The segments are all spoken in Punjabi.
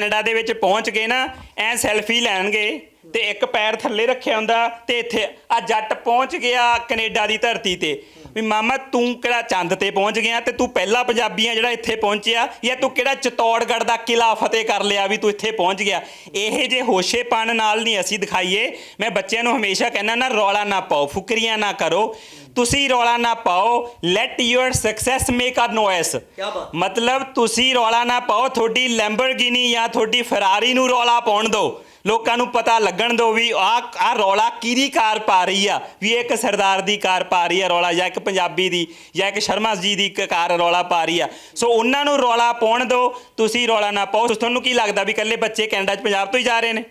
ਕੈਨੇਡਾ ਦੇ ਵਿੱਚ ਪਹੁੰਚ ਕੇ ਨਾ, ਐ ਸੈਲਫੀ ਲੈਣਗੇ ਤੇ ਇੱਕ ਪੈਰ ਥੱਲੇ ਰੱਖਿਆ ਹੁੰਦਾ ਤੇ ਇੱਥੇ ਆ ਜੱਟ ਪਹੁੰਚ ਗਿਆ ਕੈਨੇਡਾ ਦੀ ਧਰਤੀ ਤੇ। ਵੀ ਮਾਮਾ ਤੂੰ ਕਿਹੜਾ ਚੰਦ ਤੇ ਪਹੁੰਚ ਗਿਆ ਤੇ ਤੂੰ ਪਹਿਲਾ ਪੰਜਾਬੀ ਆ ਜਿਹੜਾ ਇੱਥੇ ਪਹੁੰਚਿਆ, ਜਾਂ ਤੂੰ ਕਿਹੜਾ ਚਤੌੜਗੜ੍ਹ ਦਾ ਕਿਲਾ ਫਤਿਹ ਕਰ ਲਿਆ ਵੀ ਤੂੰ ਇੱਥੇ ਪਹੁੰਚ ਗਿਆ। ਇਹ ਜੇ ਹੋਸ਼ੇਪਣ ਨਾਲ ਨਹੀਂ ਅਸੀਂ ਦਿਖਾਈਏ, ਮੈਂ ਬੱਚਿਆਂ ਨੂੰ ਹਮੇਸ਼ਾ ਕਹਿੰਦਾ ਨਾ, ਰੌਲਾ ਨਾ ਪਾਓ, ਫੁਕਰੀਆਂ ਨਾ ਕਰੋ। ਤੁਸੀਂ ਰੌਲਾ ਨਾ ਪਾਓ let your success make a noise ਬਾਤ। ਮਤਲਬ ਤੁਸੀਂ ਰੌਲਾ ਨਾ ਪਾਓ ਤੁਹਾਡੀ ਲੈਂਬਰਗਿਨੀ ਜਾਂ ਤੁਹਾਡੀ ਫਰਾਰੀ ਨੂੰ ਰੌਲਾ ਪਾਉਣ ਦਿਓ। ਲੋਕਾਂ ਨੂੰ ਪਤਾ ਲੱਗਣ ਦਿਓ ਵੀ ਆ ਆ ਰੌਲਾ ਕਿਹਦੀ ਕਾਰ ਪਾ ਰਹੀ ਆ ਵੀ ਇਹ ਇੱਕ ਸਰਦਾਰ ਦੀ ਕਾਰ ਪਾ ਰਹੀ ਆ ਰੌਲਾ ਜਾਂ ਇੱਕ ਪੰਜਾਬੀ ਦੀ ਜਾਂ ਇੱਕ ਸ਼ਰਮਾ ਜੀ ਦੀ ਇੱਕ ਕਾਰ ਰੌਲਾ ਪਾ ਰਹੀ ਆ। ਸੋ ਉਹਨਾਂ ਨੂੰ ਰੌਲਾ ਪਾਉਣ ਦਿਓ ਤੁਸੀਂ ਰੌਲਾ ਨਾ ਪਾਓ। ਤੁਹਾਨੂੰ ਕੀ ਲੱਗਦਾ ਵੀ ਇਕੱਲੇ ਬੱਚੇ ਕੈਨੇਡਾ 'ਚ ਪੰਜਾਬ ਤੋਂ ਹੀ ਜਾ ਰਹੇ ਨੇ?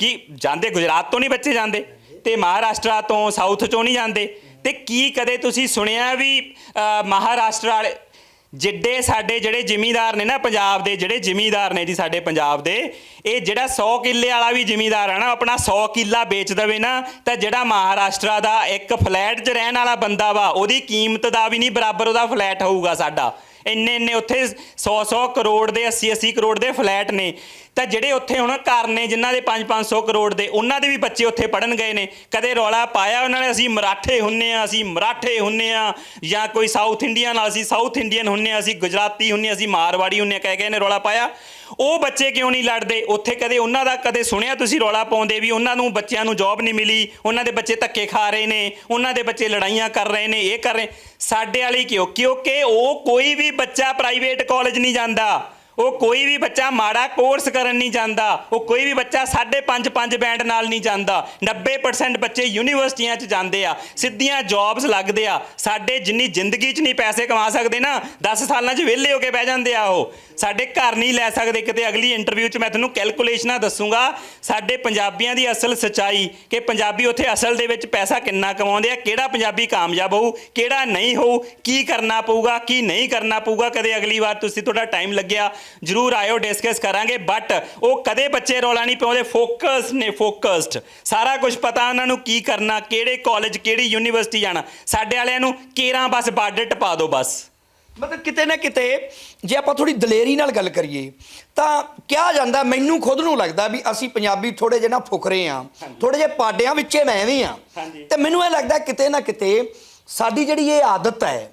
ਕੀ ਜਾਂਦੇ? ਗੁਜਰਾਤ ਤੋਂ ਨਹੀਂ ਬੱਚੇ ਜਾਂਦੇ? ਤੇ ਮਹਾਰਾਸ਼ਟਰ ਤੋਂ ਸਾਊਥ ਚੋਂ ਨਹੀਂ ਜਾਂਦੇ? ਤੇ ਕੀ ਕਦੇ ਤੁਸੀਂ ਸੁਣਿਆ ਵੀ ਮਹਾਰਾਸ਼ਟਰ ਵਾਲੇ ਜਿੱਡੇ ਸਾਡੇ ਜਿਹੜੇ ਜ਼ਿਮੀਦਾਰ ਨੇ ਨਾ ਪੰਜਾਬ ਦੇ, ਜਿਹੜੇ ਜ਼ਿਮੀਂਦਾਰ ਨੇ ਜੀ ਸਾਡੇ ਪੰਜਾਬ ਦੇ, ਇਹ ਜਿਹੜਾ 100 ਕਿੱਲੇ ਵਾਲਾ ਵੀ ਜ਼ਿਮੀਦਾਰ ਆ ਨਾ ਆਪਣਾ 100 ਕਿੱਲਾ ਵੇਚ ਦਵੇ ਨਾ, ਤਾਂ ਜਿਹੜਾ ਮਹਾਰਾਸ਼ਟਰ ਦਾ ਇੱਕ ਫਲੈਟ 'ਚ ਰਹਿਣ ਵਾਲਾ ਬੰਦਾ ਵਾ, ਉਹਦੀ ਕੀਮਤ ਦਾ ਵੀ ਨਹੀਂ ਬਰਾਬਰ ਉਹਦਾ ਫਲੈਟ ਹੋਊਗਾ ਸਾਡਾ। ਇੰਨੇ ਇੰਨੇ ਉੱਥੇ 100 100 ਕਰੋੜ ਦੇ 80 80 ਕਰੋੜ ਦੇ ਫਲੈਟ ਨੇ। ਤਾਂ ਜਿਹੜੇ ਉੱਥੇ ਹੁਣ ਘਰ ਨੇ ਜਿਨ੍ਹਾਂ ਦੇ 5 500 ਕਰੋੜ ਦੇ ਉਹਨਾਂ ਦੇ ਵੀ ਬੱਚੇ ਉੱਥੇ ਪੜਨ ਗਏ ਨੇ। ਕਦੇ ਰੌਲਾ ਪਾਇਆ ਉਹਨਾਂ ਨੇ ਅਸੀਂ ਮਰਾਠੇ ਹੁੰਨੇ ਆ ਅਸੀਂ ਮਰਾਠੇ ਹੁੰਨੇ ਆ ਜਾਂ ਕੋਈ ਸਾਊਥ ਇੰਡੀਅਨ ਅਸੀਂ ਸਾਊਥ ਇੰਡੀਅਨ ਹੁੰਨੇ ਆ ਅਸੀਂ ਗੁਜਰਾਤੀ ਹੁੰਨੇ ਆ, ਅਸੀਂ ਮਾਰਵਾੜੀ ਹੁੰਨੇ ਆ ਕਹਿ ਕੇ ਨੇ ਰੌਲਾ ਪਾਇਆ। ਉਹ ਬੱਚੇ ਕਿਉਂ ਨਹੀਂ ਲੜਦੇ? ਉੱਥੇ ਕਦੇ ਉਹਨਾਂ ਦਾ ਕਦੇ ਸੁਣਿਆ ਤੁਸੀਂ ਰੌਲਾ ਪਾਉਂਦੇ ਵੀ ਉਹਨਾਂ ਨੂੰ ਬੱਚਿਆਂ ਨੂੰ ਜੌਬ ਨਹੀਂ ਮਿਲੀ, ਉਹਨਾਂ ਦੇ ਬੱਚੇ ਧੱਕੇ ਖਾ ਰਹੇ ਨੇ, ਉਹਨਾਂ ਦੇ ਬੱਚੇ ਲੜਾਈਆਂ ਕਰ ਰਹੇ ਨੇ, ਇਹ ਕਰ ਰਹੇ ਸਾਡੇ ਵਾਲੀ ਕਿਉਂ? ਕਿਉਂਕਿ ਉਹ ਕੋਈ ਵੀ ਬੱਚਾ ਪ੍ਰਾਈਵੇਟ ਕਾਲਜ ਨਹੀਂ ਜਾਂਦਾ। ਉਹ ਕੋਈ ਵੀ ਬੱਚਾ ਮਾੜਾ ਕੋਰਸ ਕਰਨ ਨਹੀਂ ਜਾਂਦਾ, ਉਹ ਕੋਈ ਵੀ ਬੱਚਾ 5.5 5 ਬੈਂਡ ਨਾਲ ਨਹੀਂ ਜਾਂਦਾ 90% ਬੱਚੇ ਯੂਨੀਵਰਸਿਟੀਆਂ 'ਚ ਜਾਂਦੇ ਆ, ਸਿੱਧੀਆਂ ਜੌਬਸ ਲੱਗਦੇ ਆ, ਸਾਡੇ ਜਿੰਨੀ ਜ਼ਿੰਦਗੀ 'ਚ ਨਹੀਂ ਪੈਸੇ ਕਮਾ ਸਕਦੇ ਨਾ 10 ਸਾਲਾਂ 'ਚ ਵਿਹਲੇ ਹੋ ਕੇ ਬਹਿ ਜਾਂਦੇ ਆ ਉਹ, ਸਾਡੇ ਘਰ ਨਹੀਂ ਲੈ ਸਕਦੇ ਕਿਤੇ ਅਗਲੀ ਇੰਟਰਵਿਊ 'ਚ ਮੈਂ ਤੁਹਾਨੂੰ ਕੈਲਕੂਲੇਸ਼ਨਾਂ ਦੱਸੂਗਾ, ਸਾਡੇ ਪੰਜਾਬੀਆਂ ਦੀ ਅਸਲ ਸਚਾਈ ਕਿ ਪੰਜਾਬੀ ਉੱਥੇ ਅਸਲ ਦੇ ਵਿੱਚ ਪੈਸਾ ਕਿੰਨਾ ਕਮਾਉਂਦੇ ਆ, ਕਿਹੜਾ ਪੰਜਾਬੀ ਕਾਮਯਾਬ ਹੋਊ, ਕਿਹੜਾ ਨਹੀਂ ਹੋਊ, ਕੀ ਕਰਨਾ ਪਊਗਾ, ਕੀ ਨਹੀਂ ਕਰਨਾ ਪਊਗਾ, ਕਦੇ ਅਗਲੀ ਵਾਰ ਤੁਸੀਂ ਤੁਹਾਡਾ ਟਾਈਮ ਲੱਗਿਆ ਜਰੂਰ ਆਇਓ ਡਿਸਕਸ ਕਰਾਂਗੇ ਬਟ ਉਹ ਕਦੇ ਬੱਚੇ ਰੌਲਾ ਨਹੀਂ ਪਾਉਂਦੇ ਫੋਕਸ ਨੇ ਫੋਕਸਡ ਸਾਰਾ ਕੁਝ ਪਤਾ ਉਹਨਾਂ ਨੂੰ ਕੀ ਕਰਨਾ ਕਿਹੜੇ ਕਾਲਜ ਕਿਹੜੀ ਯੂਨੀਵਰਸਿਟੀ ਜਾਣਾ। ਸਾਡੇ ਵਾਲਿਆਂ ਨੂੰ ਕੇਰਾਂ ਬਸ ਬਾਰਡਰ ਟਪਾ ਦਿਓ ਬਸ। ਮਤਲਬ ਕਿਤੇ ਨਾ ਕਿਤੇ ਜੇ ਆਪਾਂ ਥੋੜੀ ਦਲੇਰੀ ਨਾਲ ਗੱਲ ਕਰੀਏ ਤਾਂ ਕਿਹਾ ਜਾਂਦਾ ਮੈਨੂੰ ਖੁਦ ਨੂੰ ਲੱਗਦਾ ਵੀ ਅਸੀਂ ਪੰਜਾਬੀ ਥੋੜੇ ਜਿਹੇ ਨਾ ਫੁਕਰੇ ਆ ਥੋੜੇ ਜਿਹੇ ਪਾਡਿਆਂ ਵਿੱਚੇ ਮੈਂ ਵੀ ਆ। ਤੇ ਮੈਨੂੰ ਇਹ ਲੱਗਦਾ ਕਿਤੇ ਨਾ ਕਿਤੇ ਸਾਡੀ ਜਿਹੜੀ ਇਹ ਆਦਤ ਹੈ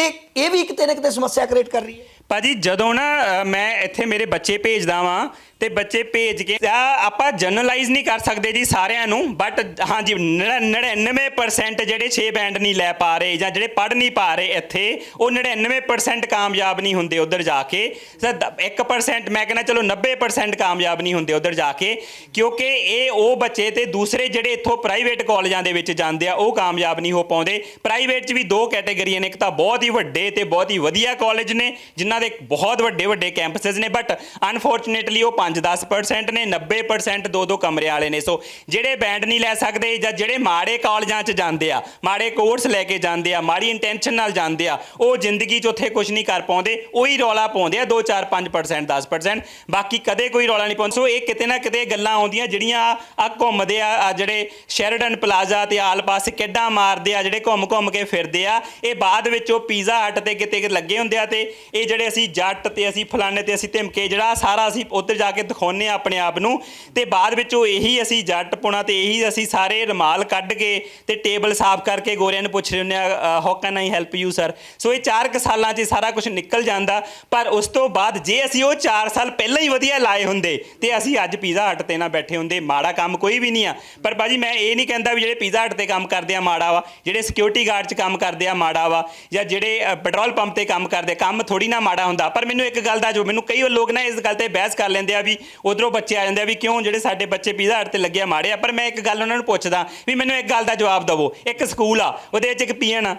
ਤੇ ਇਹ ਵੀ ਕਿਤੇ ਨਾ ਕਿਤੇ ਸਮੱਸਿਆ ਕ੍ਰੀਏਟ ਕਰ ਰਹੀ ਹੈ। ਭਾਜੀ ਜਦੋਂ ਨਾ ਅ, ਮੈਂ ਇੱਥੇ ਮੇਰੇ ਬੱਚੇ ਭੇਜਦਾ ਵਾਂ ਤੇ ਬੱਚੇ ਭੇਜ ਕੇ, ਆ ਆਪਾਂ ਜਨਰਲਾਈਜ਼ ਨਹੀਂ ਕਰ ਸਕਦੇ ਜੀ ਸਾਰਿਆਂ ਨੂੰ ਬਟ ਹਾਂਜੀ 99% ਜਿਹੜੇ 6 ਬੈਂਡ ਨਹੀਂ ਲੈ ਪਾ ਰਹੇ ਜਾਂ ਜਿਹੜੇ ਪੜ ਨਹੀਂ ਪਾ ਰਹੇ ਇੱਥੇ, ਉਹ 99% ਕਾਮਯਾਬ ਨਹੀਂ ਹੁੰਦੇ ਉਧਰ ਜਾ ਕੇ। ਤਾਂ ਦ- 1% ਮੈਂ ਕਹਿੰਦਾ ਚਲੋ 90% ਕਾਮਯਾਬ ਨਹੀਂ ਹੁੰਦੇ ਉਧਰ ਜਾ ਕੇ, ਕਿਉਂਕਿ ਇਹ ਉਹ ਬੱਚੇ ਤੇ ਦੂਸਰੇ ਜਿਹੜੇ ਇੱਥੋਂ ਪ੍ਰਾਈਵੇਟ ਕਾਲਜਾਂ ਦੇ ਵਿੱਚ ਜਾਂਦੇ ਆ, ਉਹ ਕਾਮਯਾਬ ਨਹੀਂ ਹੋ ਪਾਉਂਦੇ। ਪ੍ਰਾਈਵੇਟ 'ਚ ਵੀ ਦੋ ਕੈਟੇਗਰੀਆਂ ਨੇ, ਇੱਕ ਤਾਂ ਬਹੁਤ ਹੀ ਵੱਡੇ ਤੇ ਬਹੁਤ ਹੀ ਵਧੀਆ ਕਾਲਜ ਨੇ, ਜਿਨ੍ਹਾਂ ਦੇ ਬਹੁਤ ਵੱਡੇ ਵੱਡੇ ਕੈਂਪਸਸ ਨੇ ਬਟ ਅਨਫੋਰਚੂਨੇਟਲੀ ਉਹ 5-10% ਨੇ 90% ਦੋ ਦੋ ਕਮਰੇ ਵਾਲੇ ਨੇ। ਸੋ ਜਿਹੜੇ ਬੈਂਡ ਨਹੀਂ ਲੈ ਸਕਦੇ ਜਾਂ ਜਿਹੜੇ ਮਾੜੇ ਕਾਲਜਾਂ 'ਚ ਜਾਂਦੇ ਆ, ਮਾੜੇ ਕੋਰਸ ਲੈ ਕੇ ਜਾਂਦੇ ਆ, ਮਾੜੀ ਇੰਟੈਂਸ਼ਨ ਨਾਲ ਜਾਂਦੇ ਆ, ਉਹ ਜ਼ਿੰਦਗੀ 'ਚ ਉੱਥੇ ਕੁਝ ਨਹੀਂ ਕਰ ਪਾਉਂਦੇ, ਉਹੀ ਰੌਲਾ ਪਾਉਂਦੇ ਆ 2-4-5% 10% ਬਾਕੀ ਕਦੇ ਕੋਈ ਰੌਲਾ ਨਹੀਂ ਪਾਉਂਦਾ। ਸੋ ਇਹ ਕਿਤੇ ਨਾ ਕਿਤੇ ਗੱਲਾਂ ਆਉਂਦੀਆਂ, ਜਿਹੜੀਆਂ ਆ ਘੁੰਮਦੇ ਆ ਆ ਜਿਹੜੇ ਸ਼ੈਰਡਨ ਪਲਾਜ਼ਾ ਤੇ ਆਲ ਪਾਸੇ ਕਿੱਡਾ ਮਾਰਦੇ ਆ, ਜਿਹੜੇ ਘੁੰਮ ਘੁੰਮ ਕੇ ਫਿਰਦੇ ਆ, ਇਹ ਬਾਅਦ ਵਿੱਚ ਉਹ ਪੀਜ਼ਾ ਹਟ ਤੇ ਕਿਤੇ ਲੱਗੇ ਹੁੰਦੇ ਆ ਤੇ ਇਹ ਜਿਹੜੇ ਅਸੀਂ ਜੱਟ ਤੇ ਅਸੀਂ ਫਲਾਣੇ ਤੇ ਅਸੀਂ ਧਮਕੇ ਜਿਹੜਾ ਸਾਰਾ ਅਸੀਂ ਉੱਧਰ ਜਾ ਕੇ ਦਿਖਾਉਂਦੇ ਆ ਆਪਣੇ ਆਪ ਨੂੰ। ਤੇ ਬਾਅਦ ਵਿੱਚ ਉਹ ਇਹੀ ਅਸੀਂ ਜੱਟ ਪੁਣਾ ਤੇ ਇਹੀ ਅਸੀਂ ਸਾਰੇ ਰਮਾਲ ਕੱਢ ਕੇ ਤੇ ਟੇਬਲ ਸਾਫ਼ ਕਰਕੇ ਗੋਰਿਆਂ ਨੂੰ ਪੁੱਛ ਰਹੇ ਹੁੰਦੇ ਆ how can I help you sir so ਇਹ 4 ਸਾਲਾਂ 'ਚ ਸਾਰਾ ਕੁਝ ਨਿਕਲ ਜਾਂਦਾ। ਪਰ ਉਸ ਤੋਂ ਬਾਅਦ ਜੇ ਅਸੀਂ ਉਹ 4 ਸਾਲ ਪਹਿਲਾਂ ਹੀ ਵਧੀਆ ਲਾਏ ਹੁੰਦੇ ਤੇ ਅਸੀਂ ਅੱਜ ਪੀਜ਼ਾ ਹਟ ਤੇ ਨਾ ਬੈਠੇ ਹੁੰਦੇ। ਮਾੜਾ ਕੰਮ ਕੋਈ ਵੀ ਨਹੀਂ ਆ। ਪਰ ਬਾਜੀ ਮੈਂ ਇਹ ਨਹੀਂ ਕਹਿੰਦਾ ਵੀ ਜਿਹੜੇ ਪੀਜ਼ਾ ਹਟ ਤੇ ਕੰਮ ਕਰਦੇ ਆ ਮਾੜਾ ਵਾ। ਜਿਹੜੇ ਸਿਕਿਉਰਿਟੀ ਗਾਰਡ 'ਚ ਕੰਮ ਕਰਦੇ ਆ ਮਾੜਾ ਵਾ। ਜਾਂ ਜਿਹੜੇ ਪੈਟਰੋਲ ਪੰਪ ਤੇ ਕੰਮ ਕਰਦੇ ਆ, ਕੰਮ ਥੋੜੀ ਨਾ ਮਾੜਾ ਹੁੰਦਾ। ਪਰ ਮੈਨੂੰ ਇੱਕ ਗੱਲ ਦਾ ਜੋ ਮੈਨੂੰ ਕਈ ਲੋਕ ਨਾ ਇਸ ਗੱਲ ਤੇ ਬਹਿਸ ਕਰ ਲੈਂਦੇ ਆ ਵੀ ਉਧਰੋਂ ਬੱਚੇ ਆ ਜਾਂਦੇ ਆ ਵੀ ਕਿਉਂ ਜਿਹੜੇ ਸਾਡੇ ਬੱਚੇ ਪੀਜ਼ਾ ਹਟ ਤੇ ਲੱਗੇ ਮਾੜੇ ਆ? ਪਰ ਮੈਂ ਇੱਕ ਗੱਲ ਉਹਨਾਂ ਨੂੰ ਪੁੱਛਦਾ ਵੀ ਮੈਨੂੰ ਇੱਕ ਗੱਲ ਦਾ ਜਵਾਬ ਦਿਵੋ। ਇੱਕ ਸਕੂਲ ਆ, ਉਹਦੇ ਵਿੱਚ ਇੱਕ ਪੀਐਨ ਆ।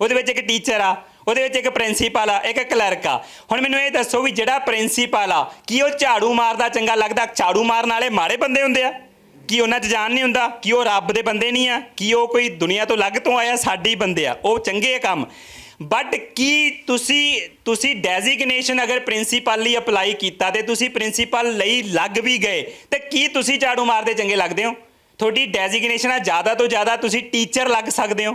ਉਹਦੇ ਵਿੱਚ ਇੱਕ ਟੀਚਰ ਆ, ਉਹਦੇ ਵਿੱਚ ਇੱਕ ਪ੍ਰਿੰਸੀਪਲ ਆ, ਇੱਕ ਕਲਰਕ ਆ। ਹੁਣ ਮੈਨੂੰ ਇਹ ਦੱਸੋ ਵੀ ਜਿਹੜਾ ਪ੍ਰਿੰਸੀਪਲ ਆ, ਕੀ ਉਹ ਝਾੜੂ ਮਾਰਦਾ ਚੰਗਾ ਲੱਗਦਾ? ਝਾੜੂ ਮਾਰਨ ਵਾਲੇ ਮਾੜੇ ਬੰਦੇ ਹੁੰਦੇ ਆ? ਕੀ ਉਹਨਾਂ 'ਚ ਜਾਨ ਨਹੀਂ ਹੁੰਦਾ? ਕੀ ਉਹ ਰੱਬ ਦੇ ਬੰਦੇ ਨਹੀਂ ਆ? ਕੀ ਉਹ ਕੋਈ ਦੁਨੀਆ ਤੋਂ ਅਲੱਗ ਤੋਂ ਆਇਆ ਸਾਡੇ ਹੀ ਬੰਦੇ ਆ? ਉਹ ਚੰਗੇ ਆ ਕੰਮ। ਬਟ ਕੀ ਤੁਸੀਂ ਤੁਸੀਂ ਡੈਜ਼ਿਗਨੇਸ਼ਨ ਅਗਰ ਪ੍ਰਿੰਸੀਪਲ ਲਈ ਅਪਲਾਈ ਕੀਤਾ ਤੇ ਤੁਸੀਂ ਪ੍ਰਿੰਸੀਪਲ ਲਈ ਲੱਗ ਵੀ ਗਏ, ਤੇ ਕੀ ਤੁਸੀਂ ਝਾੜੂ ਮਾਰਦੇ ਚੰਗੇ ਲੱਗਦੇ ਹੋ? ਤੁਹਾਡੀ ਡੈਜ਼ਿਗਨੇਸ਼ਨ ਆ ਜ਼ਿਆਦਾ ਤੋਂ ਜ਼ਿਆਦਾ ਤੁਸੀਂ ਟੀਚਰ ਲੱਗ ਸਕਦੇ ਹੋ।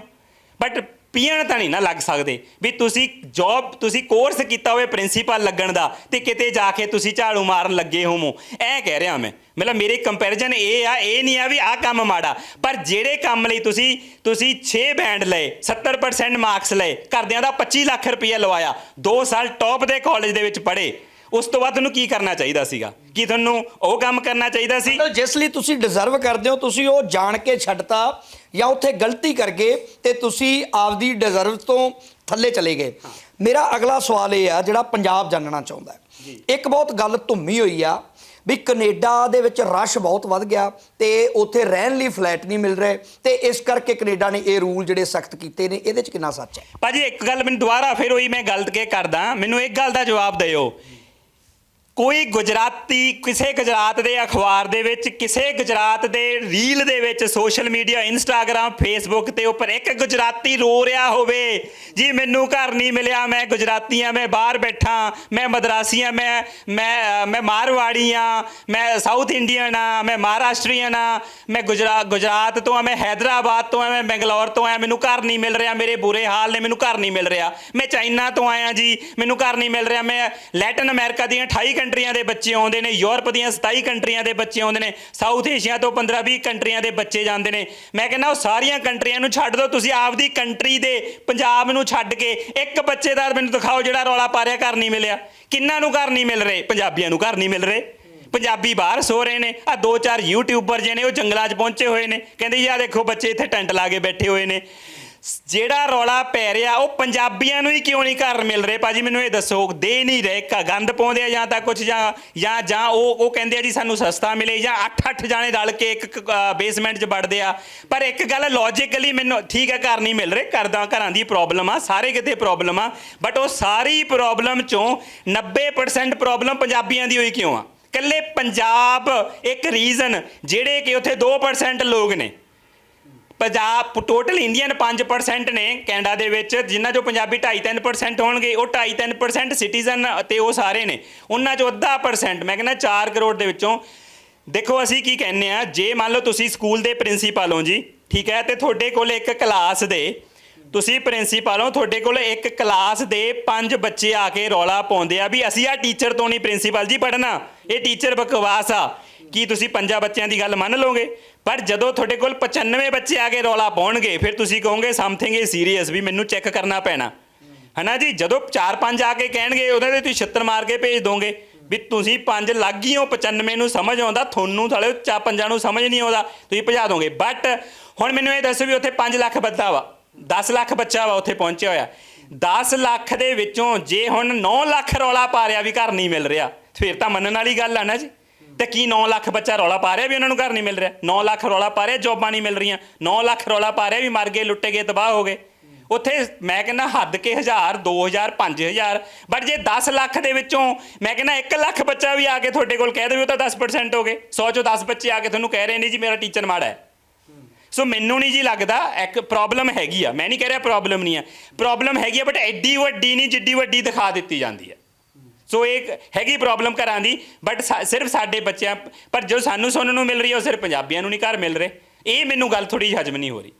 ਬਟ ਪੀਣ ਤਾਂ ਨਹੀਂ ਨਾ ਲੱਗ ਸਕਦੇ। ਵੀ ਤੁਸੀਂ ਜੌਬ ਤੁਸੀਂ ਕੋਰਸ ਕੀਤਾ ਹੋਵੇ ਪ੍ਰਿੰਸੀਪਲ ਲੱਗਣ ਦਾ ਤੇ ਕਿਤੇ ਜਾ ਕੇ ਤੁਸੀਂ ਝਾੜੂ ਮਾਰਨ ਲੱਗੇ ਹੋਵੋ ਐ ਕਹਿ ਰਿਹਾ ਮੈਂ। ਮਤਲਬ ਮੇਰੇ ਕੰਪੈਰੀਜ਼ਨ ਇਹ ਆ, ਇਹ ਨਹੀਂ ਆ ਵੀ ਆਹ ਕੰਮ ਮਾੜਾ। ਪਰ ਜਿਹੜੇ ਕੰਮ ਲਈ ਤੁਸੀਂ ਤੁਸੀਂ 6 ਬੈਂਡ ਲਏ 70% ਮਾਰਕਸ ਲਏ, ਘਰਦਿਆਂ ਦਾ 25 ਲੱਖ ਰੁਪਏ ਲਵਾਇਆ 2 ਸਾਲ ਟੌਪ ਦੇ ਕਾਲਜ ਦੇ ਵਿੱਚ ਪੜ੍ਹੇ। ਉਸ ਤੋਂ ਬਾਅਦ ਤੁਹਾਨੂੰ ਕੀ ਕਰਨਾ ਚਾਹੀਦਾ ਸੀਗਾ? ਕੀ ਤੁਹਾਨੂੰ ਉਹ ਕੰਮ ਕਰਨਾ ਚਾਹੀਦਾ ਸੀ? ਮਤਲਬ ਜਿਸ ਲਈ ਤੁਸੀਂ ਡਿਜ਼ਰਵ ਕਰਦੇ ਹੋ ਤੁਸੀਂ ਉਹ ਜਾਣ ਕੇ ਛੱਡਤਾ ਜਾਂ ਉੱਥੇ ਗਲਤੀ ਕਰ ਗਏ ਤੇ ਤੁਸੀਂ ਆਪਦੀ ਡਿਜ਼ਰਵ ਤੋਂ ਥੱਲੇ ਚਲੇ ਗਏ। ਮੇਰਾ ਅਗਲਾ ਸਵਾਲ ਇਹ ਆ ਜਿਹੜਾ ਪੰਜਾਬ ਜਾਣਨਾ ਚਾਹੁੰਦਾ ਹੈ। ਇੱਕ ਬਹੁਤ ਗੱਲ ਧੁੰਮੀ ਹੋਈ ਆ ਵੀ ਕੈਨੇਡਾ ਦੇ ਵਿੱਚ ਰਸ਼ ਬਹੁਤ ਵੱਧ ਗਿਆ ਤੇ ਉੱਥੇ ਰਹਿਣ ਲਈ ਫਲੈਟ ਨਹੀਂ ਮਿਲ ਰਹੇ ਤੇ ਇਸ ਕਰਕੇ ਕੈਨੇਡਾ ਨੇ ਇਹ ਰੂਲ ਜਿਹੜੇ ਸਖਤ ਕੀਤੇ ਨੇ ਇਹਦੇ 'ਚ ਕਿੰਨਾ ਸੱਚ ਹੈ? ਭਾਜੀ ਇੱਕ ਗੱਲ ਮੈਨੂੰ ਦੁਬਾਰਾ ਫਿਰ ਉਹੀ ਮੈਂ ਗਲਤ ਕੇ ਕਰਦਾ। ਮੈਨੂੰ ਇੱਕ ਗੱਲ ਦਾ ਜਵਾਬ ਦਿਓ। ਕੋਈ ਗੁਜਰਾਤੀ, ਕਿਸੇ ਗੁਜਰਾਤ ਦੇ ਅਖਬਾਰ ਦੇ ਵਿੱਚ, ਕਿਸੇ ਗੁਜਰਾਤ ਦੇ ਰੀਲ ਦੇ ਵਿੱਚ, ਸੋਸ਼ਲ ਮੀਡੀਆ ਇੰਸਟਾਗ੍ਰam ਫੇਸਬੁੱਕ ਤੇ ਉੱਪਰ ਇੱਕ ਗੁਜਰਾਤੀ ਰੋ ਰਿਹਾ ਹੋਵੇ। ਜੀ, ਮੈਨੂੰ ਘਰ ਨਹੀਂ ਮਿਲਿਆ, ਮੈਂ ਗੁਜਰਾਤੀ ਆ, ਮੈਂ ਬਾਹਰ ਬੈਠਾ, ਮੈਂ ਮਦਰਾਸੀ ਆ, ਮੈਂ ਮੈਂ ਮੈਂ ਮਾਰਵਾੜੀ ਆ, ਮੈਂ ਸਾਊਥ ਇੰਡੀਅਨ ਆ, ਮੈਂ ਮਹਾਰਾਸ਼ਟਰੀਅਨ ਆ, ਮੈਂ ਗੁਜਰਾਤ ਗੁਜਰਾਤ ਤੋਂ ਆ, ਮੈਂ ਹੈਦਰਾਬਾਦ ਤੋਂ ਆ, ਮੈਂ ਬੰਗਲੌਰ ਤੋਂ ਆ, ਮੈਨੂੰ ਘਰ ਨਹੀਂ ਮਿਲ ਰਿਹਾ, ਮੇਰੇ ਬੁਰੇ ਹਾਲ ਨੇ, ਮੈਨੂੰ ਘਰ ਨਹੀਂ ਮਿਲ ਰਿਹਾ। ਮੈਂ ਚਾਈਨਾ ਤੋਂ ਆਇਆ ਜੀ, ਮੈਨੂੰ ਘਰ ਨਹੀਂ ਮਿਲ ਰਿਹਾ, ਮੈਂ ਲੈਟਨ ਅਮਰੀਕਾ ਦੀਆਂ 28 ਕੰਟਰੀਆਂ ਦੇ ਬੱਚੇ ਆਉਂਦੇ ਨੇ, ਯੂਰਪ ਦੀਆਂ 27 ਕੰਟਰੀਆਂ ਦੇ ਬੱਚੇ ਆਉਂਦੇ ਨੇ, ਸਾਊਥ ਏਸ਼ੀਆ ਤੋਂ 15 20 ਕੰਟਰੀਆਂ ਦੇ ਬੱਚੇ ਜਾਂਦੇ ਨੇ। ਮੈਂ ਕਹਿੰਦਾ ਉਹ ਸਾਰੀਆਂ ਕੰਟਰੀਆਂ ਨੂੰ ਛੱਡ ਦਿਓ ਤੁਸੀਂ ਆਪਦੀ ਕੰਟਰੀ ਦੇ ਪੰਜਾਬ ਨੂੰ ਛੱਡ ਕੇ ਇੱਕ ਬੱਚੇ ਦਾ ਮੈਨੂੰ ਦਿਖਾਓ ਜਿਹੜਾ ਰੌਲਾ ਪਾ ਰਿਹਾ, ਘਰ ਨਹੀਂ ਮਿਲਿਆ। ਕਿੰਨਾਂ ਨੂੰ ਘਰ ਨਹੀਂ ਮਿਲ ਰਹੇ? ਪੰਜਾਬੀਆਂ ਨੂੰ ਘਰ ਨਹੀਂ ਮਿਲ ਰਹੇ। ਪੰਜਾਬੀ ਬਾਹਰ ਸੋ ਰਹੇ ਨੇ। ਆ ਦੋ ਚਾਰ ਯੂਟਿਊਬਰ ਜਿਹਨੇ ਉਹ ਜੰਗਲਾਂ 'ਚ ਪਹੁੰਚੇ ਹੋਏ ਨੇ। ਕਹਿੰਦੇ ਯਾ ਦੇਖੋ ਬੱਚੇ ਇੱਥੇ ਟੈਂਟ ਲਾ ਕੇ ਬੈਠੇ ਹੋਏ ਨੇ। ਜਿਹੜਾ ਰੌਲਾ ਪੈ ਰਿਹਾ, ਉਹ ਪੰਜਾਬੀਆਂ ਨੂੰ ਹੀ ਕਿਉਂ ਨਹੀਂ ਘਰ ਮਿਲ ਰਹੇ? ਭਾਜੀ ਮੈਨੂੰ ਇਹ ਦੱਸੋ ਦੇ ਨਹੀਂ ਰਹੇ ਕ- ਗੰਦ ਪਾਉਂਦੇ ਆ ਜਾਂ ਤਾਂ ਕੁਝ ਜਾਂ ਜਾਂ ਜਾਂ ਉਹ ਉਹ ਕਹਿੰਦੇ ਆ ਜੀ ਸਾਨੂੰ ਸਸਤਾ ਮਿਲੇ ਜਾਂ 8-8 ਜਾਣੇ ਰਲ ਕੇ ਇੱਕ ਬੇਸਮੈਂਟ 'ਚ ਵੜਦੇ ਆ। ਪਰ ਇੱਕ ਗੱਲ ਲੌਜੀਕਲੀ ਮੈਨੂੰ, ਠੀਕ ਹੈ ਘਰ ਨਹੀਂ ਮਿਲ ਰਹੇ ਕਰਦਾ ਘਰਾਂ ਦੀ ਪ੍ਰੋਬਲਮ ਆ, ਸਾਰੇ ਕਿਤੇ ਪ੍ਰੋਬਲਮ ਆ ਬਟ ਉਹ ਸਾਰੀ ਪ੍ਰੋਬਲਮ ਚੋਂ 90% ਪ੍ਰੋਬਲਮ ਪੰਜਾਬੀਆਂ ਦੀ ਹੋਈ ਕਿਉਂ ਆ? ਕੱਲੇ ਪੰਜਾਬ, ਇੱਕ ਰੀਜ਼ਨ ਜਿਹੜੇ ਕਿ ਉੱਥੇ 2% ਲੋਕ ਨੇ। ਪੰਜਾਬ ਟੋਟਲ ਇੰਡੀਅਨ 5% ਨੇ ਕੈਨੇਡਾ ਦੇ ਵਿੱਚ, ਜਿਨ੍ਹਾਂ ਚੋਂ ਪੰਜਾਬੀ 2.5-3% ਹੋਣਗੇ, ਉਹ 2.5-3% ਸਿਟੀਜ਼ਨ ਅਤੇ ਉਹ ਸਾਰੇ ਨੇ। ਉਹਨਾਂ ਚੋਂ ਅੱਧਾ ਪਰਸੈਂਟ ਮੈਂ ਕਹਿੰਦਾ 4 ਕਰੋੜ ਦੇ ਵਿੱਚੋਂ। ਦੇਖੋ ਅਸੀਂ ਕੀ ਕਹਿੰਨੇ ਆ ਜੇ ਮੰਨ ਲਓ ਤੁਸੀਂ ਸਕੂਲ ਦੇ ਪ੍ਰਿੰਸੀਪਲ ਹੋ ਜੀ, ਠੀਕ ਹੈ, ਤੇ ਤੁਹਾਡੇ ਕੋਲ ਇੱਕ ਕਲਾਸ ਦੇ, ਤੁਸੀਂ ਪ੍ਰਿੰਸੀਪਲ ਹੋ, ਤੁਹਾਡੇ ਕੋਲ ਇੱਕ ਕਲਾਸ ਦੇ ਪੰਜ ਬੱਚੇ ਆ ਕੇ ਰੌਲਾ ਪਾਉਂਦੇ ਆ ਵੀ ਅਸੀਂ ਆ ਟੀਚਰ ਤੋਂ ਨਹੀਂ ਪ੍ਰਿੰਸੀਪਲ ਜੀ ਪੜਨਾ ਇਹ ਟੀਚਰ ਬਕਵਾਸ ਆ। ਕੀ ਤੁਸੀਂ ਪੰਜਾਂ ਬੱਚਿਆਂ ਦੀ ਗੱਲ ਮੰਨ ਲਓਗੇ? ਪਰ ਜਦੋਂ ਤੁਹਾਡੇ ਕੋਲ 95 ਬੱਚੇ ਆ ਕੇ ਰੌਲਾ ਪਾਉਣਗੇ, ਫਿਰ ਤੁਸੀਂ ਕਹੋਗੇ ਸਮਥਿੰਗ ਇਜ਼ ਸੀਰੀਅਸ ਵੀ ਮੈਨੂੰ ਚੈੱਕ ਕਰਨਾ ਪੈਣਾ। ਹਨਾ ਜੀ? ਜਦੋਂ 4-5 ਆ ਕੇ ਕਹਿਣਗੇ ਉਹਨਾਂ ਦੇ ਤੁਸੀਂ ਛਿੱਤਰ ਮਾਰ ਕੇ ਭੇਜ ਦੋਗੇ ਵੀ ਤੁਸੀਂ ਪੰਜ ਲੱਗ ਹੀ ਹੋ 95 ਨੂੰ ਸਮਝ ਆਉਂਦਾ, ਤੁਹਾਨੂੰ ਸਾਲੇ ਚਾ ਪੰਜਾਂ ਨੂੰ ਸਮਝ ਨਹੀਂ ਆਉਂਦਾ, ਤੁਸੀਂ ਭਜਾ ਦੋਗੇ। ਬਟ ਹੁਣ ਮੈਨੂੰ ਇਹ ਦੱਸੋ ਵੀ ਉੱਥੇ 5 ਲੱਖ ਬੱਚਾ ਵਾ 10 ਲੱਖ ਬੱਚਾ ਵਾ ਉੱਥੇ ਪਹੁੰਚਿਆ ਹੋਇਆ। 10 ਲੱਖ ਦੇ ਵਿੱਚੋਂ ਜੇ ਹੁਣ 9 ਲੱਖ ਰੌਲਾ ਪਾ ਰਿਹਾ ਵੀ ਘਰ ਨਹੀਂ ਮਿਲ ਰਿਹਾ, ਫਿਰ ਤਾਂ ਮੰਨਣ ਵਾਲੀ ਗੱਲ ਆ ਨਾ ਜੀ। ਤੇ ਕੀ 9 ਲੱਖ ਬੱਚਾ ਰੌਲਾ ਪਾ ਰਿਹਾ ਵੀ ਉਹਨਾਂ ਨੂੰ ਘਰ ਨਹੀਂ ਮਿਲ ਰਿਹਾ? 9 ਲੱਖ ਰੌਲਾ ਪਾ ਰਿਹਾ, ਜੋਬਾਂ ਨਹੀਂ ਮਿਲ ਰਹੀਆਂ। 9 ਲੱਖ ਰੌਲਾ ਪਾ ਰਿਹਾ ਵੀ ਮਰ ਗਏ, ਲੁੱਟੇ ਗਏ, ਤਬਾਹ ਹੋ ਗਏ। ਉੱਥੇ ਮੈਂ ਕਹਿੰਦਾ ਹੱਦ ਕੇ 1000 2000 5000 ਬਟ ਜੇ 10 ਲੱਖ ਦੇ ਵਿੱਚੋਂ ਮੈਂ ਕਹਿੰਦਾ 1 ਲੱਖ ਬੱਚਾ ਵੀ ਆ ਕੇ ਤੁਹਾਡੇ ਕੋਲ ਕਹਿ ਦੇਵੇ, ਉਹ ਤਾਂ 10% ਹੋ ਗਏ। 100 ਚੋਂ 10 ਬੱਚੇ ਆ ਕੇ ਤੁਹਾਨੂੰ ਕਹਿ ਰਹੇ ਨੇ ਜੀ, ਮੇਰਾ ਟੀਚਰ ਮਾੜਾ ਹੈ। ਸੋ ਮੈਨੂੰ ਨਹੀਂ ਜੀ ਲੱਗਦਾ ਇੱਕ ਪ੍ਰੋਬਲਮ ਹੈਗੀ ਆ। ਮੈਂ ਨਹੀਂ ਕਹਿ ਰਿਹਾ ਪ੍ਰੋਬਲਮ ਨਹੀਂ ਆ। ਪ੍ਰੋਬਲਮ ਹੈਗੀ ਆ ਬਟ ਐਡੀ ਵੱਡੀ ਨਹੀਂ ਜਿੱਡੀ ਵੱਡੀ ਦਿਖਾ ਦਿੱਤੀ ਜਾਂਦੀ ਹੈ। ਸੋ ਇਹ ਹੈਗੀ ਪ੍ਰੋਬਲਮ ਘਰਾਂ ਦੀ ਬਟ ਸਿਰਫ ਸਾਡੇ ਬੱਚਿਆਂ ਪਰ ਜੋ ਸਾਨੂੰ ਸੁਣਨ ਨੂੰ ਮਿਲ ਰਹੀ ਹੈ ਉਹ ਸਿਰਫ ਪੰਜਾਬੀਆਂ ਨੂੰ ਨਹੀਂ ਘਰ ਮਿਲ ਰਹੇ ਇਹ ਮੈਨੂੰ ਗੱਲ ਥੋੜੀ ਹਜਮ ਨਹੀਂ ਹੋ ਰਹੀ